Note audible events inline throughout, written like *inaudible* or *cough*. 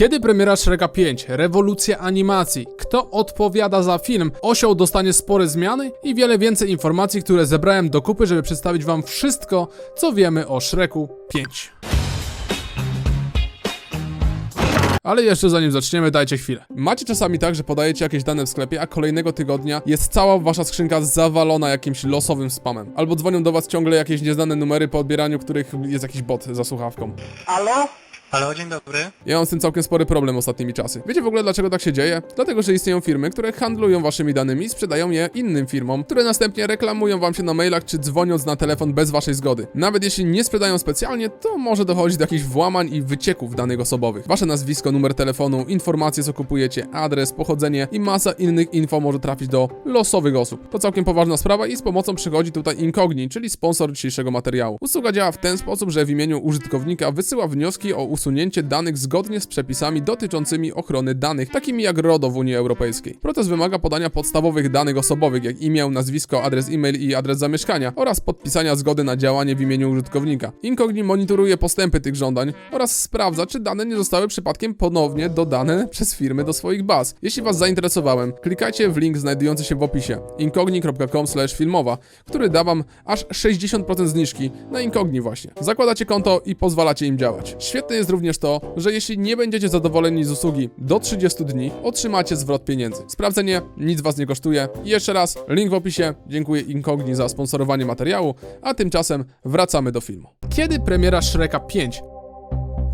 Kiedy premiera Shreka 5? Rewolucja animacji. Kto odpowiada za film? Osioł dostanie spore zmiany i wiele więcej informacji, które zebrałem do kupy, żeby przedstawić wam wszystko, co wiemy o Shreku 5. Ale jeszcze zanim zaczniemy, dajcie chwilę. Macie czasami tak, że podajecie jakieś dane w sklepie, a kolejnego tygodnia jest cała wasza skrzynka zawalona jakimś losowym spamem. Albo dzwonią do was ciągle jakieś nieznane numery po odbieraniu, których jest jakiś bot za słuchawką. Halo? Halo, dzień dobry. Ja mam z tym całkiem spory problem ostatnimi czasy. Wiecie w ogóle dlaczego tak się dzieje? Dlatego, że istnieją firmy, które handlują waszymi danymi i sprzedają je innym firmom, które następnie reklamują wam się na mailach czy dzwoniąc na telefon bez waszej zgody. Nawet jeśli nie sprzedają specjalnie, to może dochodzić do jakichś włamań i wycieków danych osobowych. Wasze nazwisko, numer telefonu, informacje co kupujecie, adres, pochodzenie i masa innych info może trafić do losowych osób. To całkiem poważna sprawa i z pomocą przychodzi tutaj Incogni, czyli sponsor dzisiejszego materiału. Usługa działa w ten sposób, że w imieniu użytkownika wysyła wnioski o usunięcie danych zgodnie z przepisami dotyczącymi ochrony danych, takimi jak RODO w Unii Europejskiej. Proces wymaga podania podstawowych danych osobowych, jak imię, nazwisko, adres e-mail i adres zamieszkania oraz podpisania zgody na działanie w imieniu użytkownika. Incogni monitoruje postępy tych żądań oraz sprawdza, czy dane nie zostały przypadkiem ponownie dodane *laughs* przez firmy do swoich baz. Jeśli Was zainteresowałem, klikajcie w link znajdujący się w opisie incogni.com filmowa, który da Wam aż 60% zniżki na Incogni właśnie. Zakładacie konto i pozwalacie im działać. Świetne jest również to, że jeśli nie będziecie zadowoleni z usługi do 30 dni, otrzymacie zwrot pieniędzy. Sprawdzenie nic Was nie kosztuje. I jeszcze raz, link w opisie. Dziękuję Incogni za sponsorowanie materiału, a tymczasem wracamy do filmu. Kiedy premiera Shreka 5?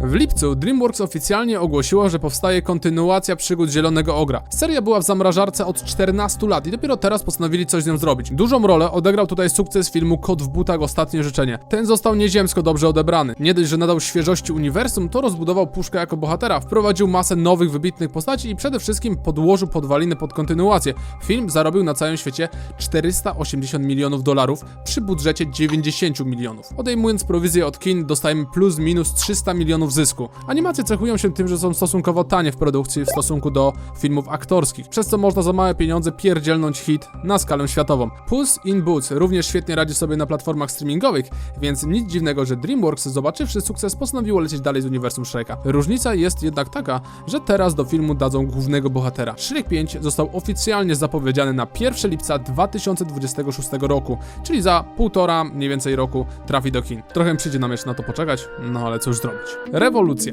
W lipcu DreamWorks oficjalnie ogłosiło, że powstaje kontynuacja przygód Zielonego Ogra. Seria była w zamrażarce od 14 lat i dopiero teraz postanowili coś z nią zrobić. Dużą rolę odegrał tutaj sukces filmu Kot w butach Ostatnie Życzenie. Ten został nieziemsko dobrze odebrany. Nie dość, że nadał świeżości uniwersum, to rozbudował Puszkę jako bohatera, wprowadził masę nowych, wybitnych postaci i przede wszystkim podłożył podwaliny pod kontynuację. Film zarobił na całym świecie 480 milionów dolarów przy budżecie 90 milionów. Odejmując prowizję od kin, dostajemy plus minus 300 milionów zysku. Animacje cechują się tym, że są stosunkowo tanie w produkcji w stosunku do filmów aktorskich, przez co można za małe pieniądze pierdzielnąć hit na skalę światową. Puss in Boots również świetnie radzi sobie na platformach streamingowych, więc nic dziwnego, że DreamWorks zobaczywszy sukces postanowiło lecieć dalej z uniwersum Shreka. Różnica jest jednak taka, że teraz do filmu dadzą głównego bohatera. Shrek 5 został oficjalnie zapowiedziany na 1 lipca 2026 roku, czyli za półtora mniej więcej roku trafi do kin. Trochę przyjdzie nam jeszcze na to poczekać, no ale cóż zrobić. Rewolucja.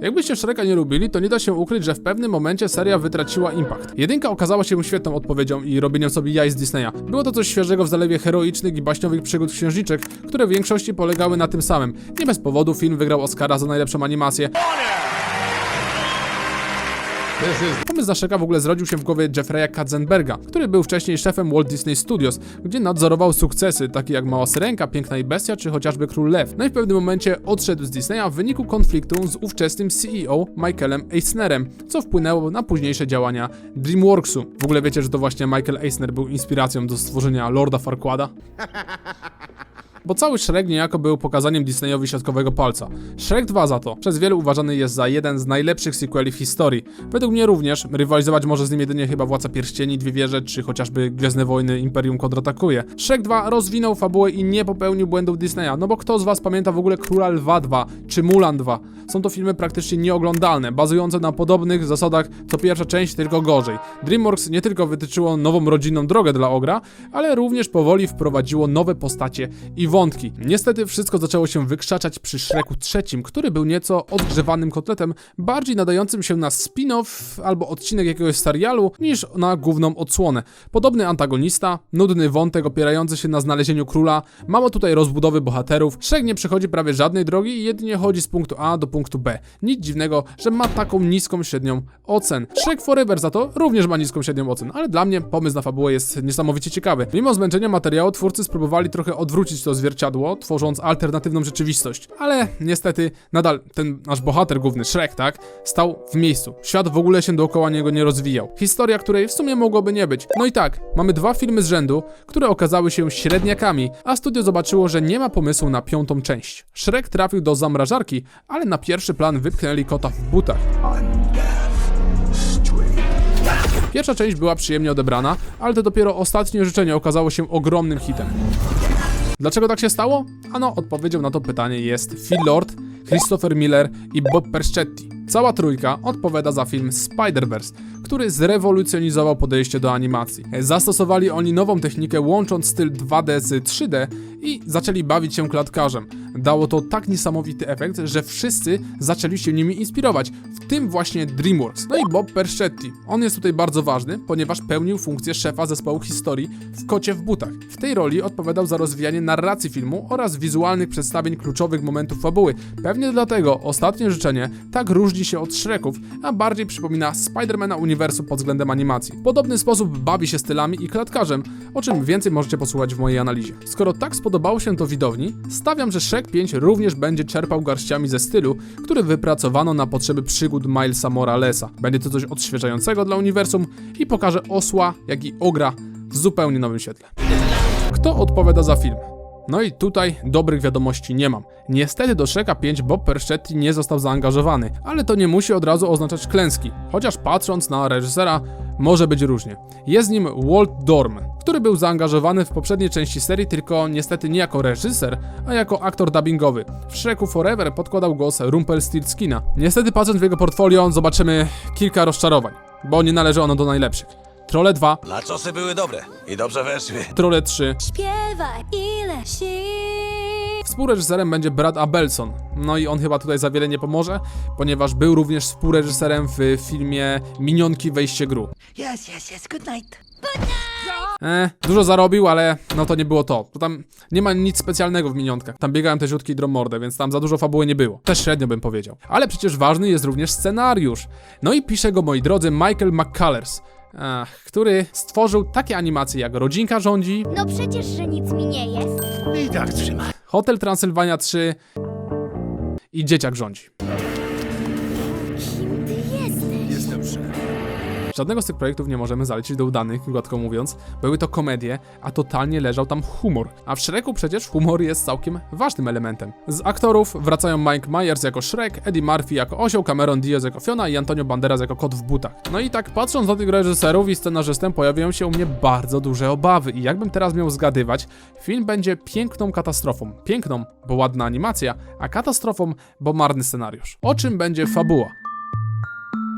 Jakbyście Shreka nie lubili, to nie da się ukryć, że w pewnym momencie seria wytraciła impact. Jedynka okazała się świetną odpowiedzią i robieniem sobie jaj z Disneya. Było to coś świeżego w zalewie heroicznych i baśniowych przygód księżniczek, które w większości polegały na tym samym. Nie bez powodu film wygrał Oscara za najlepszą animację. Pomysł na Shreka w ogóle zrodził się w głowie Jeffrey'a Katzenberga, który był wcześniej szefem Walt Disney Studios, gdzie nadzorował sukcesy takie jak Mała Syrenka, Piękna i Bestia czy chociażby Król Lew. No i w pewnym momencie odszedł z Disneya w wyniku konfliktu z ówczesnym CEO Michaelem Eisnerem, co wpłynęło na późniejsze działania DreamWorksu. W ogóle wiecie, że to właśnie Michael Eisner był inspiracją do stworzenia Lorda Farquada? *laughs* Bo cały Shrek niejako był pokazaniem Disneyowi środkowego palca. Shrek 2 za to przez wielu uważany jest za jeden z najlepszych sequeli w historii. Według mnie również rywalizować może z nim jedynie chyba Władca Pierścieni, Dwie Wieże czy chociażby Gwiezdne Wojny Imperium kontratakuje. Shrek 2 rozwinął fabułę i nie popełnił błędów Disneya, no bo kto z was pamięta w ogóle Króla Lwa 2 czy Mulan 2? Są to filmy praktycznie nieoglądalne, bazujące na podobnych zasadach co pierwsza część, tylko gorzej. DreamWorks nie tylko wytyczyło nową rodzinną drogę dla Ogra, ale również powoli wprowadziło nowe postacie i wątki. Niestety wszystko zaczęło się wykrzaczać przy Shreku trzecim, który był nieco odgrzewanym kotletem, bardziej nadającym się na spin-off albo odcinek jakiegoś serialu niż na główną odsłonę. Podobny antagonista, nudny wątek opierający się na znalezieniu króla, mało tutaj rozbudowy bohaterów, Shrek nie przechodzi prawie żadnej drogi i jedynie chodzi z punktu A do punktu B. Nic dziwnego, że ma taką niską średnią ocen. Shrek Forever za to również ma niską średnią ocen, ale dla mnie pomysł na fabułę jest niesamowicie ciekawy. Mimo zmęczenia materiału twórcy spróbowali trochę odwrócić to zwierciadło, tworząc alternatywną rzeczywistość. Ale niestety nadal ten nasz bohater główny, Shrek, tak, stał w miejscu. Świat w ogóle się dookoła niego nie rozwijał. Historia, której w sumie mogłoby nie być. No i tak, mamy dwa filmy z rzędu, które okazały się średniakami, a studio zobaczyło, że nie ma pomysłu na piątą część. Shrek trafił do zamrażarki, ale na pierwszy plan wypchnęli kota w butach. Pierwsza część była przyjemnie odebrana, ale to dopiero ostatnie życzenie okazało się ogromnym hitem. Dlaczego tak się stało? Ano, odpowiedzią na to pytanie jest Phil Lord, Christopher Miller i Bob Perschetti. Cała trójka odpowiada za film Spider-Verse, który zrewolucjonizował podejście do animacji. Zastosowali oni nową technikę łącząc styl 2D z 3D i zaczęli bawić się klatkarzem. Dało to tak niesamowity efekt, że wszyscy zaczęli się nimi inspirować, w tym właśnie DreamWorks. No i Bob Perschetti. On jest tutaj bardzo ważny, ponieważ pełnił funkcję szefa zespołu historii w Kocie w butach. W tej roli odpowiadał za rozwijanie narracji filmu oraz wizualnych przedstawień kluczowych momentów fabuły. Pewnie dlatego ostatnie życzenie tak różni się od Shreków, a bardziej przypomina Spidermana uniwersum pod względem animacji. W podobny sposób bawi się stylami i klatkarzem, o czym więcej możecie posłuchać w mojej analizie. Skoro tak spodobało się to widowni, stawiam, że Shrek 5 również będzie czerpał garściami ze stylu, który wypracowano na potrzeby przygód Milesa Moralesa. Będzie to coś odświeżającego dla uniwersum i pokaże osła, jak i ogra w zupełnie nowym świetle. Kto odpowiada za film? No i tutaj dobrych wiadomości nie mam. Niestety do Shreka 5 Bob Perschetti nie został zaangażowany, ale to nie musi od razu oznaczać klęski, chociaż patrząc na reżysera może być różnie. Jest nim Walt Dorman, który był zaangażowany w poprzedniej części serii, tylko niestety nie jako reżyser, a jako aktor dubbingowy. W Shreku Forever podkładał głos Rumpelstiltskina. Niestety patrząc w jego portfolio zobaczymy kilka rozczarowań, bo nie należy ono do najlepszych. Trolle 2, Na czosy były dobre i dobrze weszły. Trolle 3, Śpiewaj ile sił. Współreżyserem będzie Brad Abelson. No i on chyba tutaj za wiele nie pomoże, ponieważ był również współreżyserem w filmie Minionki Wejście Gru. Yes, yes, yes. Good night. E, dużo zarobił, ale no to nie było to. To tam nie ma nic specjalnego w Minionkach. Tam biegają te ziutki i dromordę, więc tam za dużo fabuły nie było. Też średnio bym powiedział. Ale przecież ważny jest również scenariusz. No i pisze go, moi drodzy, Michael McCullers. Ach, który stworzył takie animacje jak Rodzinka rządzi, No przecież, że nic mi nie jest. I tak trzymaj. Hotel Transylwania 3 i Dzieciak rządzi. Żadnego z tych projektów nie możemy zaliczyć do udanych, gładko mówiąc. Były to komedie, a totalnie leżał tam humor. A w Shreku przecież humor jest całkiem ważnym elementem. Z aktorów wracają Mike Myers jako Shrek, Eddie Murphy jako osioł, Cameron Diaz jako Fiona i Antonio Banderas jako kot w butach. No i tak patrząc na tych reżyserów i scenarzystę pojawiają się u mnie bardzo duże obawy i jakbym teraz miał zgadywać, film będzie piękną katastrofą. Piękną, bo ładna animacja, a katastrofą, bo marny scenariusz. O czym będzie fabuła?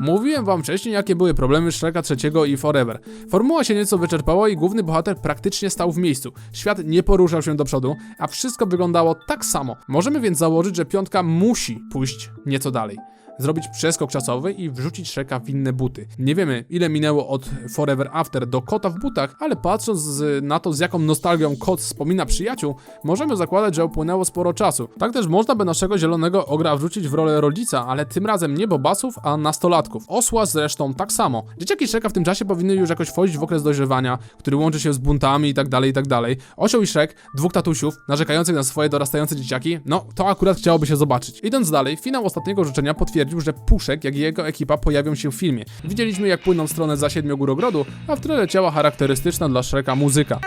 Mówiłem wam wcześniej, jakie były problemy Shreka III i Forever. Formuła się nieco wyczerpała i główny bohater praktycznie stał w miejscu. Świat nie poruszał się do przodu, a wszystko wyglądało tak samo. Możemy więc założyć, że piątka musi pójść nieco dalej. Zrobić przeskok czasowy i wrzucić Shreka w inne buty. Nie wiemy, ile minęło od Forever After do kota w butach, ale patrząc na to, z jaką nostalgią kot wspomina przyjaciół, możemy zakładać, że upłynęło sporo czasu. Tak też można by naszego zielonego ogra wrzucić w rolę rodzica, ale tym razem nie bobasów, a nastolatków. Osła zresztą tak samo. Dzieciaki Shreka w tym czasie powinny już jakoś wchodzić w okres dojrzewania, który łączy się z buntami i tak dalej, i tak dalej. Osioł i Shrek, dwóch tatusiów, narzekających na swoje dorastające dzieciaki, no to akurat chciałoby się zobaczyć. Idąc dalej, finał ostatniego życzenia potwierdził, że Puszek, jak i jego ekipa pojawią się w filmie. Widzieliśmy jak płyną w stronę za siedmiogórogrodu, a w tle leciała charakterystyczna dla Shreka muzyka.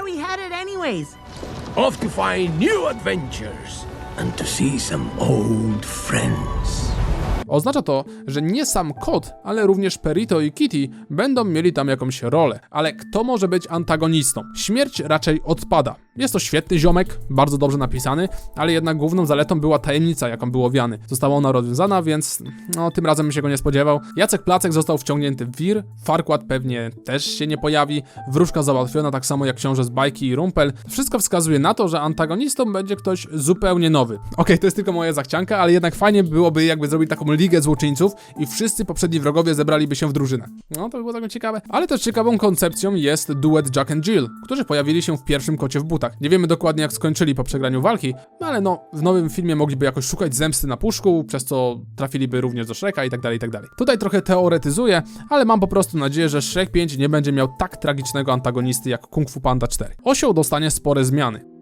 Off to find new adventures and to see some old friends. Oznacza to, że nie sam kot, ale również Perito i Kitty będą mieli tam jakąś rolę. Ale kto może być antagonistą? Śmierć raczej odpada. Jest to świetny ziomek, bardzo dobrze napisany, ale jednak główną zaletą była tajemnica, jaką był owiany. Została ona rozwiązana, więc no tym razem się go nie spodziewał. Jacek Placek został wciągnięty w wir, Farquad pewnie też się nie pojawi, wróżka załatwiona tak samo jak książę z bajki i Rumpel. Wszystko wskazuje na to, że antagonistą będzie ktoś zupełnie nowy. Okej, to jest tylko moja zachcianka, ale jednak fajnie byłoby jakby zrobić taką ligę złoczyńców i wszyscy poprzedni wrogowie zebraliby się w drużynę. No to by było tak ciekawe. Ale też ciekawą koncepcją jest duet Jack and Jill, którzy pojawili się w pierwszym kocie w butach. Nie wiemy dokładnie jak skończyli po przegraniu walki, no ale no w nowym filmie mogliby jakoś szukać zemsty na puszku, przez co trafiliby również do Shreka i tak dalej, i tak dalej. Tutaj trochę teoretyzuję, ale mam po prostu nadzieję, że Shrek 5 nie będzie miał tak tragicznego antagonisty jak Kung Fu Panda 4. Osioł dostanie spore zmiany.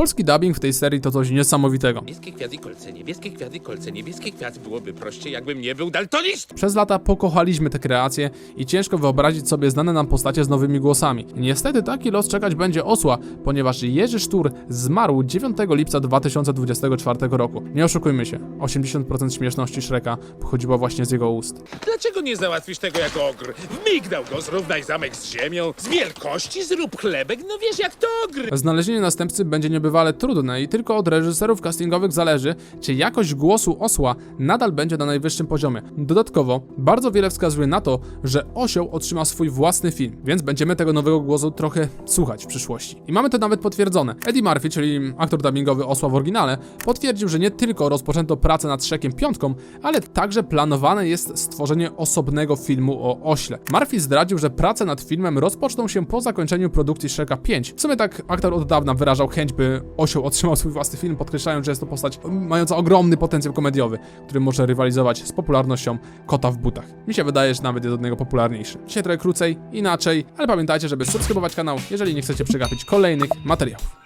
Polski dubbing w tej serii to coś niesamowitego. Niebieskie kwiaty, kolce, niebieskie kwiaty, kolce, niebieskie kwiaty. Byłoby prościej, jakbym nie był daltonistą. Przez lata pokochaliśmy te kreacje i ciężko wyobrazić sobie znane nam postacie z nowymi głosami. Niestety taki los czekać będzie osła, ponieważ Jerzy Sztur zmarł 9 lipca 2024 roku. Nie oszukujmy się, 80% śmieszności Shreka pochodziło właśnie z jego ust. Dlaczego nie załatwisz tego jako ogr? Wmigdał go, zrównaj zamek z ziemią. Z wielkości zrób chlebek, no wiesz jak to ogr. Znalezienie następcy będzie niebywałe niebywale trudne i tylko od reżyserów castingowych zależy, czy jakość głosu osła nadal będzie na najwyższym poziomie. Dodatkowo, bardzo wiele wskazuje na to, że osioł otrzyma swój własny film, więc będziemy tego nowego głosu trochę słuchać w przyszłości. I mamy to nawet potwierdzone. Eddie Murphy, czyli aktor dubbingowy osła w oryginale, potwierdził, że nie tylko rozpoczęto pracę nad Shrekiem Piątką, ale także planowane jest stworzenie osobnego filmu o ośle. Murphy zdradził, że prace nad filmem rozpoczną się po zakończeniu produkcji Shreka 5. W sumie tak aktor od dawna wyrażał chęć, by osioł otrzymał swój własny film, podkreślając, że jest to postać mająca ogromny potencjał komediowy, który może rywalizować z popularnością kota w butach. Mi się wydaje, że nawet jest od niego popularniejszy. Dzisiaj trochę krócej, inaczej, ale pamiętajcie, żeby subskrybować kanał, jeżeli nie chcecie przegapić kolejnych materiałów.